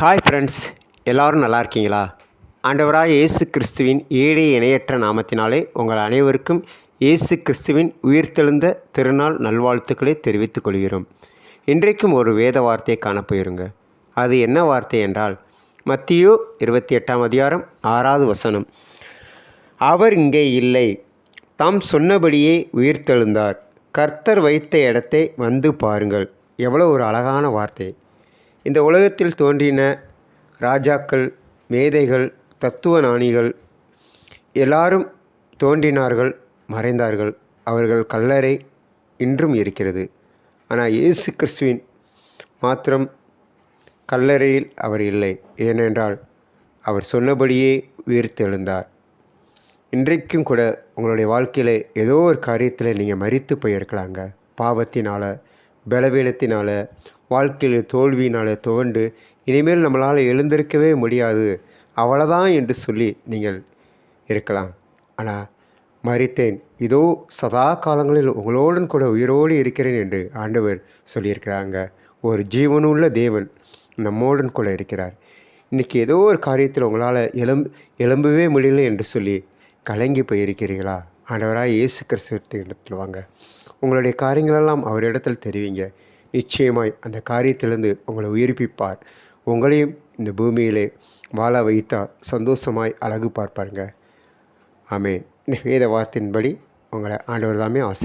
Hi friends எல்லோரும் நல்லா இருக்கீங்களா? ஆண்டவராக இயேசு கிறிஸ்துவின் ஏழை இணையற்ற நாமத்தினாலே உங்கள் அனைவருக்கும் இயேசு கிறிஸ்துவின் உயிர்த்தெழுந்த திருநாள் நல்வாழ்த்துக்களை தெரிவித்துக் கொள்கிறோம். இன்றைக்கும் ஒரு வேத வார்த்தையை காணப்போயிருங்க அது என்ன வார்த்தை என்றால் மத்தியோ இருபத்தி எட்டாம் அதிகாரம் ஆறாவது வசனம். அவர் இங்கே இல்லை. தாம் சொன்னபடியே உயிர்த்தெழுந்தார். கர்த்தர் வைத்த இடத்தை வந்து பாருங்கள். எவ்வளோ ஒரு அழகான வார்த்தை. இந்த உலகத்தில் தோன்றின ராஜாக்கள் மேதைகள் தத்துவ ஞானிகள் எல்லாரும் தோன்றினார்கள் மறைந்தார்கள். அவர்கள் கல்லறை இன்றும் இருக்கிறது. ஆனால் இயேசு கிறிஸ்துவின் மாத்திரம் கல்லறையில் அவர் இல்லை. ஏனென்றால் அவர் சொன்னபடியே உயிர்த்தெழுந்தார். இன்றைக்கும் கூட உங்களுடைய வாழ்க்கையில் ஏதோ ஒரு காரியத்தில் நீங்கள் மறித்து போயிருக்கலாங்க. பாவத்தினால் பலவீனத்தினால் வாழ்க்கையில் தோல்வியினால் துவண்டு இனிமேல் நம்மளால் எழுந்திருக்கவே முடியாது. அவ்வளோதான் என்று சொல்லி நீங்கள் இருக்கலாம். ஆனால் மறித்தேன். இதோ சதா காலங்களில் உங்களோடன் கூட உயிரோடு இருக்கிறேன் என்று ஆண்டவர் சொல்லியிருக்கிறாங்க ஒரு ஜீவனுள்ள தேவன் நம்மோடன் கூட இருக்கிறார். இன்றைக்கி ஏதோ ஒரு காரியத்தில் உங்களால் எலும் எலும்பவே முடியல என்று சொல்லி கலங்கி போயிருக்கிறீர்களா? ஆண்டவராக இயேசு கிறிஸ்துவத்தின் இடத்தில் வாங்க. உங்களுடைய காரியங்களெல்லாம் அவரிடத்தில் தெரிவிங்க. நிச்சயமாய் அந்த காரியத்திலிருந்து உங்களை உயிர்ப்பிப்பார். உங்களையும் இந்த பூமியிலே வாழ வைத்தா சந்தோஷமாய் அழகு பார்ப்பாருங்க. ஆமே இந்த வேத வார்த்தையின்படி உங்களை ஆண்டவர் தாமே ஆசிர்